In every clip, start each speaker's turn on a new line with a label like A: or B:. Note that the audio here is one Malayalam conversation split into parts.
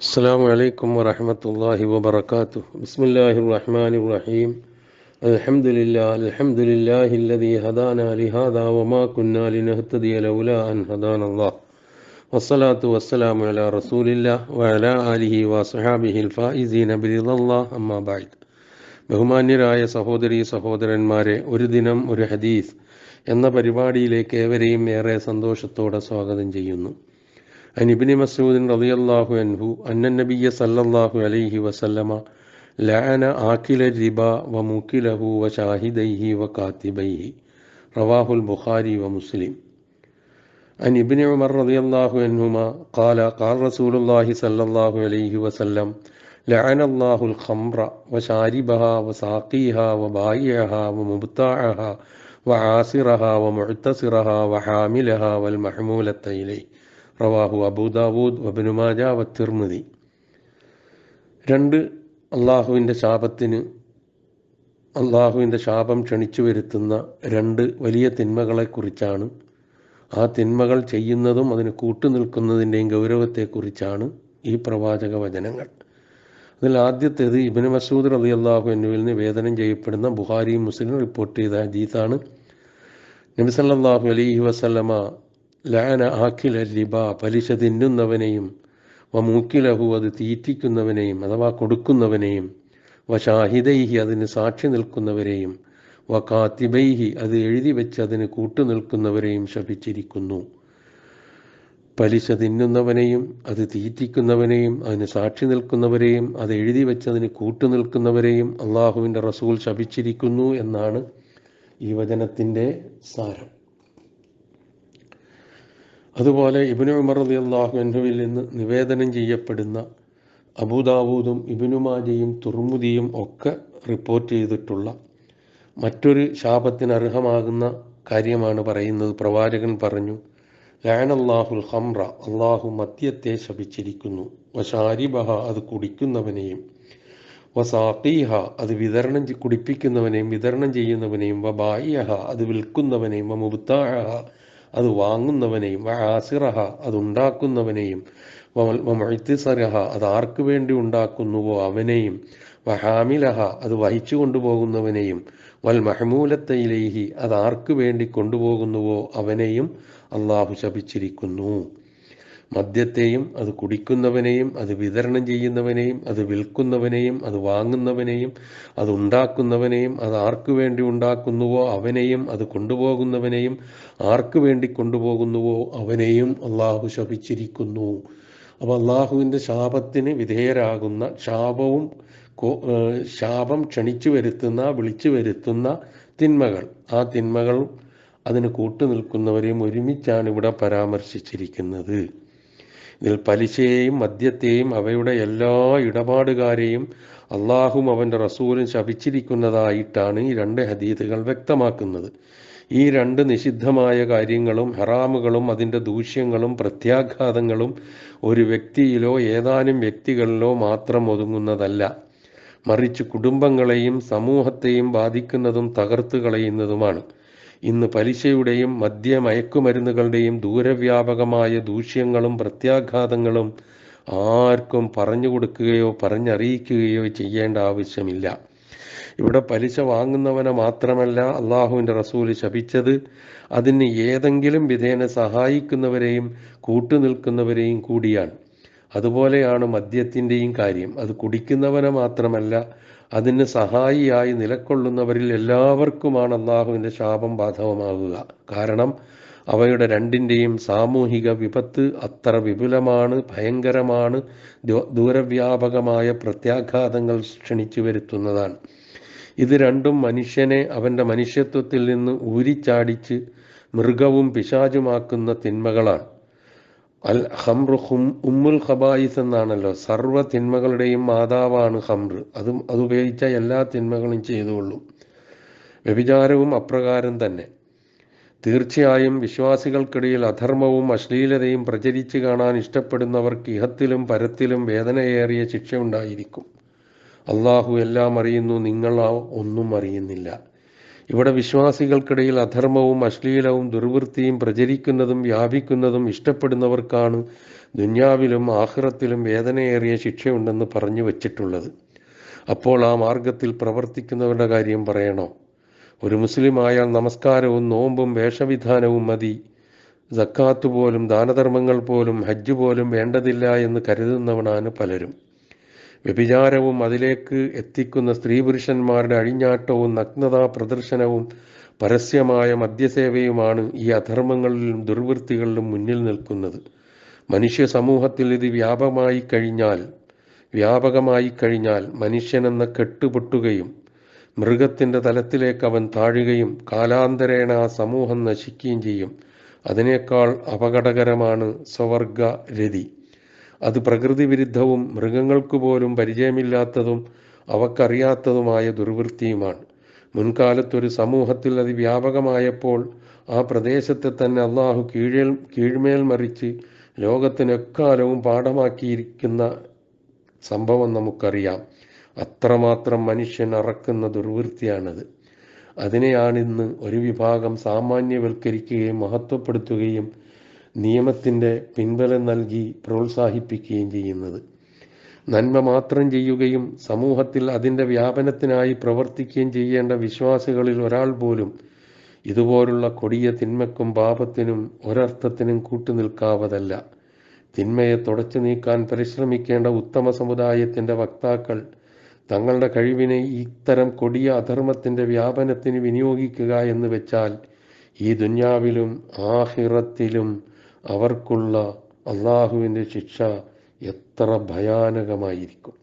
A: السلام عليكم ورحمة الله وبركاته بسم الله الرحمن الرحيم الحمد لله الحمد لله الذي هدانا لهذا وما كنا لنهتدي لولا أن هدانا الله والصلاة والسلام على رسول الله وعلى آله وصحابه الفائزين برضا الله أما بعد ബഹുമാന്യരായ സഹോദരി സഹോദരന്മാരെ ഒരു ദിനം ഒരു ഹദീസ് എന്ന പരിപാടിയിലേക്ക് ഏവരെയും ഏറെ സന്തോഷത്തോടെ സ്വാഗതം ചെയ്യുന്നു عن ابن مسعود رضي الله عنه أن النبي صلى الله عليه وسلم لعن آكل الربا وموكله وشاهديه وكاتبيه. رواه البخاري ومسلم. عن ابن عمر رضي الله عنهما قال قال رسول الله صلى الله عليه وسلم لعن الله الخمر وشاربها وساقيها وبائعها ومبتاعها وعاصرها ومعتصرها وحاملها والمحمولة إليه. റവാഹു അബൂദാവൂദ് വബനുമാജ വത്തിർമുതി രണ്ട് അള്ളാഹുവിന്റെ ശാപത്തിന് അള്ളാഹുവിന്റെ ശാപം ക്ഷണിച്ചു വരുത്തുന്ന രണ്ട് വലിയ തിന്മകളെക്കുറിച്ചാണ്. ആ തിന്മകൾ ചെയ്യുന്നതും അതിന് കൂട്ടുനിൽക്കുന്നതിന്റെയും ഗൗരവത്തെക്കുറിച്ചാണ് ഈ പ്രവാചക വചനങ്ങൾ. അതിൽ ആദ്യത്തേത് ഇബിന് മസൂദ് റലി അള്ളാഹു എന്നിവയിൽ നിന്ന് വേദനം ചെയ്യപ്പെടുന്ന ബുഹാരി മുസ്ലിം റിപ്പോർട്ട് ചെയ്ത ഹദീസാണ്. നബി സല്ലല്ലാഹു അലൈഹി വസല്ലമ ലാന ആക്കില റിബ പലിശ തിന്നുന്നവനെയും വ മൂക്കിലഹു അത് തീറ്റിക്കുന്നവനെയും അഥവാ കൊടുക്കുന്നവനെയും വ ഷാഹിദൈഹി അതിന് സാക്ഷി നിൽക്കുന്നവരെയും വ കാത്തിബൈഹി അത് എഴുതി വെച്ച് അതിന് കൂട്ടുനിൽക്കുന്നവരെയും ശപിച്ചിരിക്കുന്നു. പലിശ തിന്നുന്നവനെയും അത് തീറ്റിക്കുന്നവനെയും അതിന് സാക്ഷി നിൽക്കുന്നവരെയും അത് എഴുതി വെച്ച് അതിന് കൂട്ടുനിൽക്കുന്നവരെയും അള്ളാഹുവിന്റെ റസൂൽ ശപിച്ചിരിക്കുന്നു എന്നാണ് ഈ വചനത്തിന്റെ സാരം. അതുപോലെ ഇബിനു ഉമർ അലി അള്ളാഹുഹുവിൽ നിന്ന് നിവേദനം ചെയ്യപ്പെടുന്ന അബൂദാവൂദും ഇബിനുമാജയും തുർമുദിയും ഒക്കെ റിപ്പോർട്ട് ചെയ്തിട്ടുള്ള മറ്റൊരു ശാപത്തിന് അർഹമാകുന്ന കാര്യമാണ് പറയുന്നത്. പ്രവാചകൻ പറഞ്ഞു ലാനല്ലാഹുൽ ഹംറ അള്ളാഹു മദ്യത്തെ ശപിച്ചിരിക്കുന്നു. വശാരിബഹ അത് കുടിക്കുന്നവനെയും വസാഖീഹ അത് വിതരണം കുടിപ്പിക്കുന്നവനെയും വിതരണം ചെയ്യുന്നവനെയും വബായിഹ അത് വിൽക്കുന്നവനെയും വമുബ്താഹ അത് വാങ്ങുന്നവനെയും ആസിറഹ അത് ഉണ്ടാക്കുന്നവനെയും വമഴ്ത്തിസറഹ അത് ആർക്ക് വേണ്ടി ഉണ്ടാക്കുന്നുവോ അവനെയും വഹാമിലഹ അത് വഹിച്ചു കൊണ്ടുപോകുന്നവനെയും വൽ മഹമൂലത്തയിലേഹി അത് ആർക്ക് വേണ്ടി കൊണ്ടുപോകുന്നുവോ അവനെയും അള്ളാഹു ശപിച്ചിരിക്കുന്നു. മദ്യത്തെയും അത് കുടിക്കുന്നവനെയും അത് വിതരണം ചെയ്യുന്നവനെയും അത് വിൽക്കുന്നവനെയും അത് വാങ്ങുന്നവനെയും അത് ഉണ്ടാക്കുന്നവനെയും അത് ആർക്കു വേണ്ടി ഉണ്ടാക്കുന്നുവോ അവനെയും അത് കൊണ്ടുപോകുന്നവനെയും ആർക്കു വേണ്ടി കൊണ്ടുപോകുന്നുവോ അവനെയും അള്ളാഹു ശപിച്ചിരിക്കുന്നു. അപ്പോൾ അള്ളാഹുവിന്റെ ശാപത്തിന് വിധേയരാകുന്ന ശാപവും ശാപം ക്ഷണിച്ചു വരുത്തുന്ന വിളിച്ചു വരുത്തുന്ന തിന്മകൾ. ആ തിന്മകൾ അതിന് കൂട്ടുനിൽക്കുന്നവരെയും ഒരുമിച്ചാണ് ഇവിടെ പരാമർശിച്ചിരിക്കുന്നത്. ഇതിൽ പലിശയെയും മദ്യത്തെയും അവയുടെ എല്ലാ ഇടപാടുകാരെയും അള്ളാഹും അവന്റെ റസൂലും ശപിച്ചിരിക്കുന്നതായിട്ടാണ് ഈ രണ്ട് ഹദീദുകൾ വ്യക്തമാക്കുന്നത്. ഈ രണ്ട് നിഷിദ്ധമായ കാര്യങ്ങളും ഹറാമുകളും അതിന്റെ ദൂഷ്യങ്ങളും പ്രത്യാഘാതങ്ങളും ഒരു വ്യക്തിയിലോ ഏതാനും വ്യക്തികളിലോ മാത്രം ഒതുങ്ങുന്നതല്ല. മറിച്ച് കുടുംബങ്ങളെയും സമൂഹത്തെയും ബാധിക്കുന്നതും തകർത്തു കളയുന്നതുമാണ്. ഇന്ന് പലിശയുടെയും മദ്യ മയക്കുമരുന്നുകളുടെയും ദൂരവ്യാപകമായ ദൂഷ്യങ്ങളും പ്രത്യാഘാതങ്ങളും ആർക്കും പറഞ്ഞു കൊടുക്കുകയോ പറഞ്ഞറിയിക്കുകയോ ചെയ്യേണ്ട ആവശ്യമില്ല. ഇവിടെ പലിശ വാങ്ങുന്നവനെ മാത്രമല്ല അള്ളാഹുവിന്റെ റസൂൽ ശപിച്ചത്. അതിന് ഏതെങ്കിലും വിധേന സഹായിക്കുന്നവരെയും കൂട്ടുനിൽക്കുന്നവരെയും കൂടിയാണ്. അതുപോലെയാണ് മദ്യത്തിന്റെയും കാര്യം. അത് കുടിക്കുന്നവനെ മാത്രമല്ല അതിന് സഹായിയായി നിലക്കൊള്ളുന്നവരിൽ എല്ലാവർക്കുമാണ് അള്ളാഹുവിന്റെ ശാപം ബാധകമാകുക. കാരണം അവയുടെ രണ്ടിന്റെയും സാമൂഹിക വിപത്ത് അത്ര വിപുലമാണ് ഭയങ്കരമാണ് ദൂരവ്യാപകമായ പ്രത്യാഘാതങ്ങൾ ക്ഷണിച്ചു വരുത്തുന്നതാണ്. ഇത് രണ്ടും മനുഷ്യനെ അവന്റെ മനുഷ്യത്വത്തിൽ നിന്ന് ഊരിച്ചാടിച്ച് മൃഗവും പിശാചുമാക്കുന്ന തിന്മകളാണ്. അൽ ഹംറുഹും ഉമ്മുൽ ഖബായിസ് എന്നാണല്ലോ. സർവ തിന്മകളുടെയും മാതാവാണ് ഹംറ് അതും അതുപയോഗിച്ച എല്ലാ തിന്മകളും ചെയ്തുകൊള്ളും. വ്യഭിചാരവും അപ്രകാരം തന്നെ. തീർച്ചയായും വിശ്വാസികൾക്കിടയിൽ അധർമ്മവും അശ്ലീലതയും പ്രചരിച്ചു കാണാൻ ഇഷ്ടപ്പെടുന്നവർക്ക് ഇഹത്തിലും പരത്തിലും വേദനയേറിയ ശിക്ഷ ഉണ്ടായിരിക്കും അള്ളാഹു എല്ലാം അറിയുന്നു നിങ്ങൾ ഒന്നും അറിയുന്നില്ല. ഇവിടെ വിശ്വാസികൾക്കിടയിൽ അധർമ്മവും അശ്ലീലവും ദുർവൃത്തിയും പ്രചരിക്കുന്നതും വ്യാപിക്കുന്നതും ഇഷ്ടപ്പെടുന്നവർക്കാണ് ദുന്യാവിലും ആഹ്റത്തിലും വേദനയേറിയ ശിക്ഷയുണ്ടെന്ന് പറഞ്ഞു വച്ചിട്ടുള്ളത്. അപ്പോൾ ആ മാർഗത്തിൽ പ്രവർത്തിക്കുന്നവരുടെ കാര്യം പറയണോ? ഒരു മുസ്ലിമായാൽ നമസ്കാരവും നോമ്പും വേഷവിധാനവും മതി. സക്കാത്ത് പോലും ദാനധർമ്മങ്ങൾ പോലും ഹജ്ജ് പോലും വേണ്ടതില്ല എന്ന് കരുതുന്നവനാണ് പലരും. വ്യഭിചാരവും അതിലേക്ക് എത്തിക്കുന്ന സ്ത്രീ പുരുഷന്മാരുടെ അഴിഞ്ഞാട്ടവും നഗ്നതാ പ്രദർശനവും പരസ്യമായ മദ്യസേവയുമാണ് ഈ അധർമ്മങ്ങളിലും ദുർവൃത്തികളിലും മുന്നിൽ നിൽക്കുന്നത്. മനുഷ്യ സമൂഹത്തിൽ ഇത് വ്യാപകമായി കഴിഞ്ഞാൽ വ്യാപകമായി കഴിഞ്ഞാൽ മനുഷ്യനെന്ന കെട്ടുപൊട്ടുകയും മൃഗത്തിന്റെ തലത്തിലേക്ക് അവൻ താഴുകയും കാലാന്തരേണ ആ സമൂഹം നശിക്കുകയും ചെയ്യും. അതിനേക്കാൾ അപകടകരമാണ് സ്വവർഗ രതി അത് പ്രകൃതി വിരുദ്ധവും മൃഗങ്ങൾക്ക് പോലും പരിചയമില്ലാത്തതും അവക്കറിയാത്തതുമായ ദുർവൃത്തിയുമാണ്. മുൻകാലത്തൊരു സമൂഹത്തിൽ അത് വ്യാപകമായപ്പോൾ ആ പ്രദേശത്തെ തന്നെ അള്ളാഹു കീഴേൽ കീഴ്മേൽ മറിച്ച് ലോകത്തിനെക്കാലവും പാഠമാക്കിയിരിക്കുന്ന സംഭവം നമുക്കറിയാം. അത്രമാത്രം മനുഷ്യൻ അറക്കുന്ന ദുർവൃത്തിയാണത്. അതിനെയാണിന്ന് ഒരു വിഭാഗം സാമാന്യവൽക്കരിക്കുകയും മഹത്വപ്പെടുത്തുകയും നിയമത്തിന്റെ പിൻബലം നൽകി പ്രോത്സാഹിപ്പിക്കുകയും ചെയ്യുന്നത്. നന്മ മാത്രം ചെയ്യുകയും സമൂഹത്തിൽ അതിന്റെ വ്യാപനത്തിനായി പ്രവർത്തിക്കുകയും ചെയ്യേണ്ട വിശ്വാസികളിൽ ഒരാൾ പോലും ഇതുപോലുള്ള കൊടിയ തിന്മക്കും പാപത്തിനും ഒരർത്ഥത്തിനും കൂട്ടുനിൽക്കാവതല്ല. തിന്മയെ തുടച്ചു നീക്കാൻ പരിശ്രമിക്കേണ്ട ഉത്തമ സമുദായത്തിന്റെ വക്താക്കൾ തങ്ങളുടെ കഴിവിനെ ഇത്തരം കൊടിയ അധർമ്മത്തിന്റെ വ്യാപനത്തിന് വിനിയോഗിക്കുക എന്ന് വെച്ചാൽ ഈ ദുന്യാവിലും ആഹിറത്തിലും അവർക്കുള്ള അള്ളാഹുവിന്റെ ശിക്ഷ എത്ര ഭയാനകമായിരിക്കും.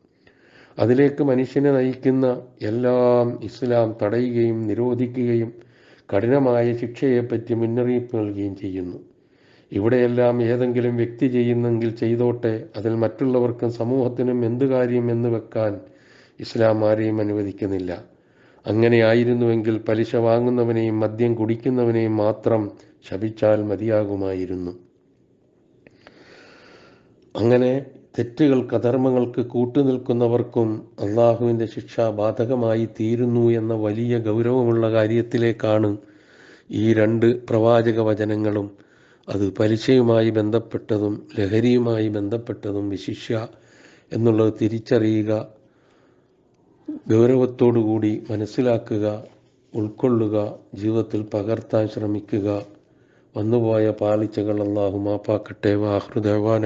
A: അതിലേക്ക് മനുഷ്യനെ നയിക്കുന്ന എല്ലാം ഇസ്ലാം തടയുകയും നിരോധിക്കുകയും കഠിനമായ ശിക്ഷയെപ്പറ്റി മുന്നറിയിപ്പ് നൽകുകയും ചെയ്യുന്നു. ഇവിടെയെല്ലാം ഏതെങ്കിലും വ്യക്തി ചെയ്യുന്നെങ്കിൽ ചെയ്തോട്ടെ അതിൽ മറ്റുള്ളവർക്കും സമൂഹത്തിനും എന്തു കാര്യം എന്ന് വെക്കാൻ ഇസ്ലാം ആരെയും അനുവദിക്കുന്നില്ല. അങ്ങനെയായിരുന്നുവെങ്കിൽ പലിശ വാങ്ങുന്നവനെയും മദ്യം കുടിക്കുന്നവനെയും മാത്രം ശപിച്ചാൽ മതിയാകുമായിരുന്നു. അങ്ങനെ തെറ്റുകൾക്ക് അധർമ്മങ്ങൾക്ക് കൂട്ടുനിൽക്കുന്നവർക്കും അള്ളാഹുവിന്റെ ശിക്ഷ ബാധകമായി തീരുന്നു എന്ന വലിയ ഗൗരവമുള്ള കാര്യത്തിലേക്കാണ് ഈ രണ്ട് പ്രവാചക വചനങ്ങളും അത് പലിശയുമായി ബന്ധപ്പെട്ടതും ലഹരിയുമായി ബന്ധപ്പെട്ടതും വിശിഷ്യ എന്നുള്ളത് തിരിച്ചറിയുക ഗൗരവത്തോടുകൂടി മനസ്സിലാക്കുക ഉൾക്കൊള്ളുക ജീവിതത്തിൽ പകർത്താൻ ശ്രമിക്കുക. വന്നുപോയ പാളിച്ചകൾ അള്ളാഹു മാപ്പാക്കട്ടെ. വാഹൃദവാന